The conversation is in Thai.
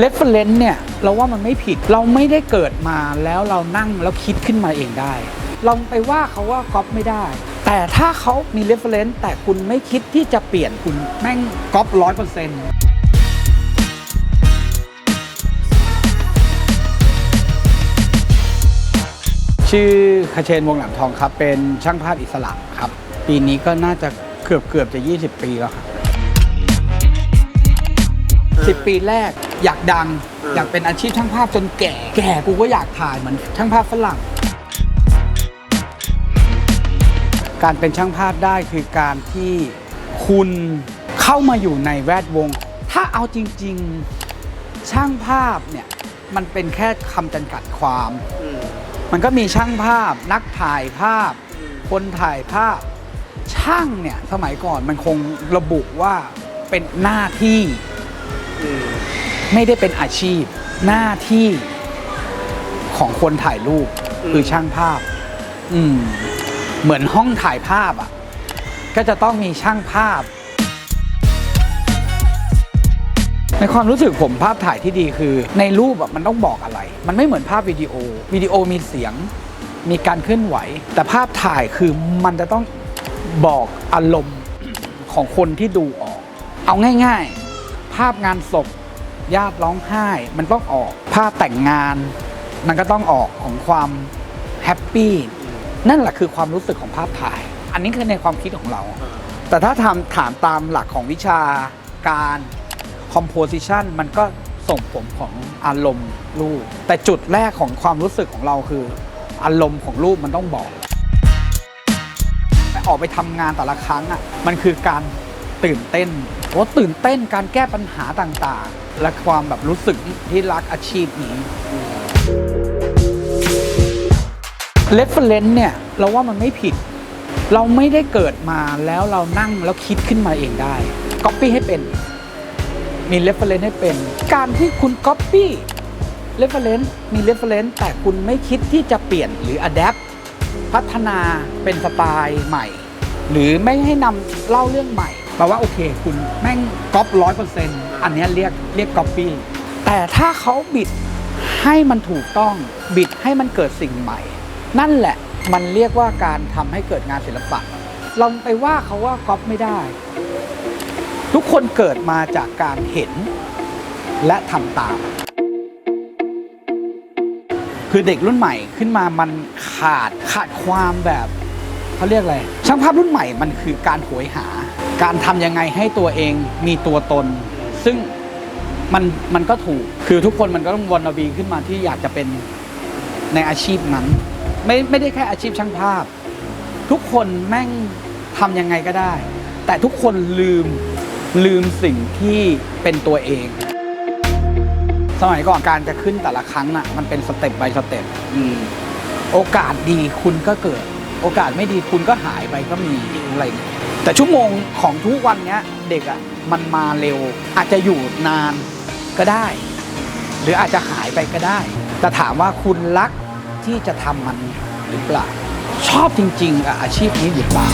เรฟเฟรนซ์เนี่ยเราว่ามันไม่ผิดเราไม่ได้เกิดมาแล้วเรานั่งแล้วคิดขึ้นมาเองได้ เราไปว่าเขาว่าก๊อปไม่ได้ แต่ถ้าเขามีเรฟเฟรนซ์แต่คุณไม่คิดที่จะเปลี่ยนคุณแม่งก๊อปร้อยเปอร์เซ็นต์ชื่อคเชนวงหลมทองครับ เป็นช่างภาพอิสระครับ ปีนี้ก็น่าจะเกือบเกือบจะ 20 ปีแล้วครับ สิปีแรกอยากดัง อยากเป็นอาชีพช่างภาพจนแก่ แก่กูก็อยากถ่ายเหมือนช่างภาพฝรั่ง การเป็นช่างภาพได้คือการที่คุณเข้ามาอยู่ในแวดวง ถ้าเอาจริง ๆช่างภาพเนี่ยมันเป็นแค่คำจำกัดความ มันก็มีช่างภาพ นักถ่ายภาพ คนถ่ายภาพช่างเนี่ยสมัยก่อนมันคงระบุว่าเป็นหน้าที่ ไม่ได้เป็นอาชีพหน้าที่ของคนถ่ายรูปอืมคือช่างภาพ อืม เหมือนห้องถ่ายภาพอะ ก็จะต้องมีช่างภาพ ในความรู้สึกผมภาพถ่ายที่ดีคือ ในรูปอะมันต้องบอกอะไร มันไม่เหมือนภาพวิดีโอ วิดีโอมีเสียง มีการเคลื่อนไหว แต่ภาพถ่ายคือมันจะต้องบอกอารมณ์ของคนที่ดูออก เอาง่ายๆ ภาพงานศพญาติร้องไห้ มันต้องออก ภาพแต่งงาน มันก็ต้องออกของความแฮปปี้นั่นแหละคือความรู้สึกของภาพถ่าย อันนี้คือในความคิดของเรา แต่ถ้าทำถามตามหลักของวิชาการ composition มันก็ส่งผมของอารมณ์รูป แต่จุดแรกของความรู้สึกของเราคือ อารมณ์ของรูปมันต้องบอกออกไปทำงานแต่ละครั้งอะมันคือการ ตื่นเต้นโอ้ตื่นเต้นการแก้ปัญหาต่างๆ และความแบบรู้สึกที่รักอาชีพนี้เรฟเฟรนซ์เนี่ยเราว่ามันไม่ผิด เราไม่ได้เกิดมาแล้วเรานั่งแล้วคิดขึ้นมาเองได้ Copy ให้เป็น มี reference ให้เป็น การที่คุณ Copy reference มี reference แต่คุณไม่คิดที่จะเปลี่ยนหรือ adapt พัฒนาเป็นสไตล์ใหม่ หรือไม่ให้นำเล่าเรื่องใหม่ แปลว่าโอเค คุณแม่งก๊อปร้อยเปอร์เซ็นต์อันนี้เรียกเรียก Copy แต่ถ้าเขาบิดให้มันถูกต้องบิดให้มันเกิดสิ่งใหม่ นั่นแหละมันเรียกว่าการทำให้เกิดงานศิลปะเราไปว่าเขาว่าก๊อปไม่ได้ ทุกคนเกิดมาจากการเห็นและทำตาม คือเด็กรุ่นใหม่ขึ้นมามันขาดขาดความแบบเขาเรียกอะไรช่างภาพรุ่นใหม่มันคือการโหยหา การทำยังไงให้ตัวเองมีตัวตน ซึ่งมันมันก็ถูกคือทุกคนมันก็ต้องวนวีขึ้นมาที่อยากจะเป็นในอาชีพนั้น ไม่ไม่ได้แค่อาชีพช่างภาพ ทุกคนแม่งทำยังไงก็ได้ แต่ทุกคนลืมลืมสิ่งที่เป็นตัวเอง สมัยก่อนการจะขึ้นแต่ละครั้งน่ะมันเป็นสเต็ป by สเต็ปโอกาสดีคุณก็เกิด โอกาสไม่ดีคุณก็หายไปก็มีอะไรเงี้ยแต่ชั่วโมงของทุกวันเนี้ยเด็กอะมันมาเร็ว อาจจะอยู่นานก็ได้ หรืออาจจะหายไปก็ได้ แต่ถามว่าคุณรักที่จะทำมันหรือเปล่า ชอบจริงๆกับอาชีพนี้หรือเปล่า